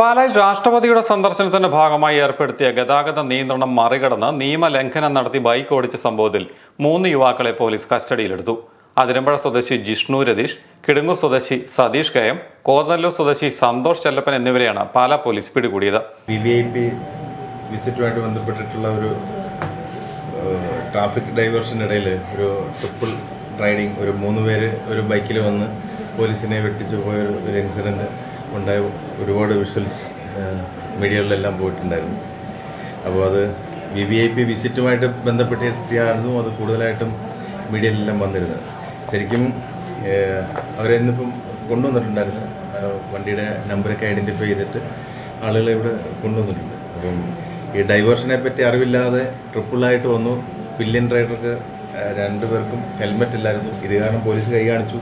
പാലായിൽ രാഷ്ട്രപതിയുടെ സന്ദർശനത്തിന്റെ ഭാഗമായി ഏർപ്പെടുത്തിയ ഗതാഗത നിയന്ത്രണം മറികടന്ന് നിയമലംഘനം നടത്തി ബൈക്ക് ഓടിച്ച സംഭവത്തിൽ മൂന്ന് യുവാക്കളെ പോലീസ് കസ്റ്റഡിയിലെടുത്തു. അതിരമ്പഴ സ്വദേശി ജിഷ്ണു രതീഷ് കിടുങ്ങൂർ സ്വദേശി സതീഷ് കയം കോതനല്ലൂർ സ്വദേശി സന്തോഷ് ചെല്ലപ്പൻ എന്നിവരെയാണ് പാലാ പോലീസ് പിടികൂടിയത്. വി വിസിറ്റുമായിട്ട് ബന്ധപ്പെട്ടിട്ടുള്ള ഒരു ട്രാഫിക് ഡൈവേർഷനിടയിൽ ഒരു ട്രിപ്പിൾ റൈഡിങ് ഒരു മൂന്ന് പേര് ഒരു ബൈക്കിൽ വന്ന് പോലീസിനെ വെട്ടിച്ചു പോയ ഒരു ഇൻസിഡന്റ് ഉണ്ടായ ഒരുപാട് വിഷ്വൽസ് മീഡിയകളിലെല്ലാം പോയിട്ടുണ്ടായിരുന്നു. അപ്പോൾ അത് വി വി ഐ പി വിസിറ്റുമായിട്ട് ബന്ധപ്പെട്ടിട്ടായിരുന്നു അത് കൂടുതലായിട്ടും മീഡിയയിലെല്ലാം വന്നിരുന്നത്. ശരിക്കും അവരെ ഇന്നിപ്പം കൊണ്ടുവന്നിട്ടുണ്ടായിരുന്നു. വണ്ടിയുടെ നമ്പറൊക്കെ ഐഡന്റിഫൈ ചെയ്തിട്ട് ആളുകളെ ഇവിടെ കൊണ്ടുവന്നിട്ടുണ്ട്. അപ്പം ഈ ഡൈവേർഷനെ പറ്റി അറിവില്ലാതെ ട്രിപ്പിളായിട്ട് വന്നു. പില്യൻ റൈഡർക്ക് രണ്ടുപേർക്കും ഹെൽമെറ്റ് ഇല്ലായിരുന്നു. ഇത് കാരണം പോലീസ് കൈ കാണിച്ചു.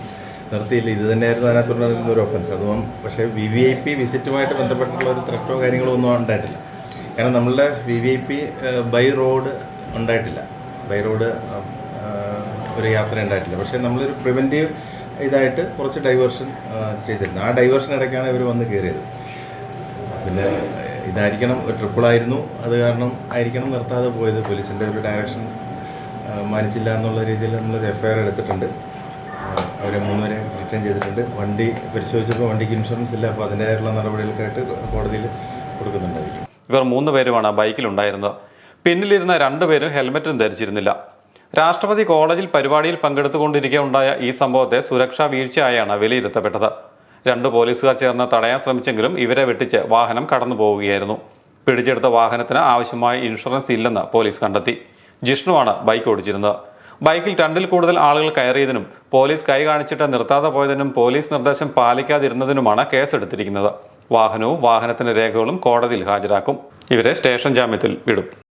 നിർത്തിയില്ല. ഇത് തന്നെയായിരുന്നു അതിനകത്തുണ്ടായിരുന്ന ഒരു ഒഫൻസ് അതും പക്ഷേ വി വി ഐ പി വിസിറ്റുമായിട്ട് ബന്ധപ്പെട്ടുള്ള ഒരു ത്രട്ടോ കാര്യങ്ങളോ ഒന്നും ഉണ്ടായിട്ടില്ല. കാരണം നമ്മളുടെ V V I P by road ഉണ്ടായിട്ടില്ല. ബൈ റോഡ് ഒരു യാത്ര ഉണ്ടായിട്ടില്ല. പക്ഷേ നമ്മളൊരു പ്രിവെന്റീവ് ഇതായിട്ട് കുറച്ച് ഡൈവേർഷൻ ചെയ്തിരുന്നു. ആ ഡൈവേർഷൻ ഇടയ്ക്കാണ് ഇവർ വന്ന് കയറിയത് പിന്നെ ഇതായിരിക്കണം ട്രിപ്പിളായിരുന്നു അത് കാരണം ആയിരിക്കണം നിർത്താതെ പോയത്. പോലീസിന്റെ ഒരു ഡയറക്ഷൻ മാനിച്ചില്ല എന്നുള്ള രീതിയിൽ നമ്മളൊരു എഫ് ഐ ആർ എടുത്തിട്ടുണ്ട്. മൂന്ന് മൂന്നുപേരെ റിട്ടേൺ ചെയ്തിട്ടുണ്ട്. വണ്ടി പരിശോധിച്ചപ്പോൾ വണ്ടിക്ക് ഇൻഷുറൻസ് ഇല്ല. അപ്പോൾ അതിന്റേതായിട്ടുള്ള നടപടികൾക്കായിട്ട് കോടതിയിൽ കൊടുക്കുന്നുണ്ടായിരിക്കും. ഇവർ മൂന്ന് പേരുമാണ് ബൈക്കിലുണ്ടായിരുന്നത് പിന്നിലിരുന്ന രണ്ടുപേരും ഹെൽമറ്റും ധരിച്ചിരുന്നില്ല. രാഷ്ട്രപതി കോളേജിൽ പരിപാടിയിൽ പങ്കെടുത്തുകൊണ്ടിരിക്കെ ഉണ്ടായ ഈ സംഭവത്തെ സുരക്ഷാ വീഴ്ചയായാണ് വിലയിരുത്തപ്പെട്ടത്. രണ്ട് പോലീസുകാർ ചേർന്ന് തടയാൻ ശ്രമിച്ചെങ്കിലും ഇവരെ വെട്ടിച്ച് വാഹനം കടന്നു പോവുകയായിരുന്നു. പിടിച്ചെടുത്ത വാഹനത്തിന് ആവശ്യമായ ഇൻഷുറൻസ് ഇല്ലെന്ന് പോലീസ് കണ്ടെത്തി. ജിഷ്ണുവാണ് ബൈക്ക് ഓടിച്ചിരുന്നത്. ബൈക്കിൽ രണ്ടിൽ കൂടുതൽ ആളുകൾ കയറിയതിനും പോലീസ് കൈ കാണിച്ചിട്ട് നിർത്താതെ പോയതിനും പോലീസ് നിർദ്ദേശം പാലിക്കാതിരുന്നതിനുമാണ് കേസെടുത്തിരിക്കുന്നത്. വാഹനവും വാഹനത്തിന്റെ രേഖകളും കോടതിയിൽ ഹാജരാക്കും. ഇവരെ സ്റ്റേഷൻ ജാമ്യത്തിൽ വിടും.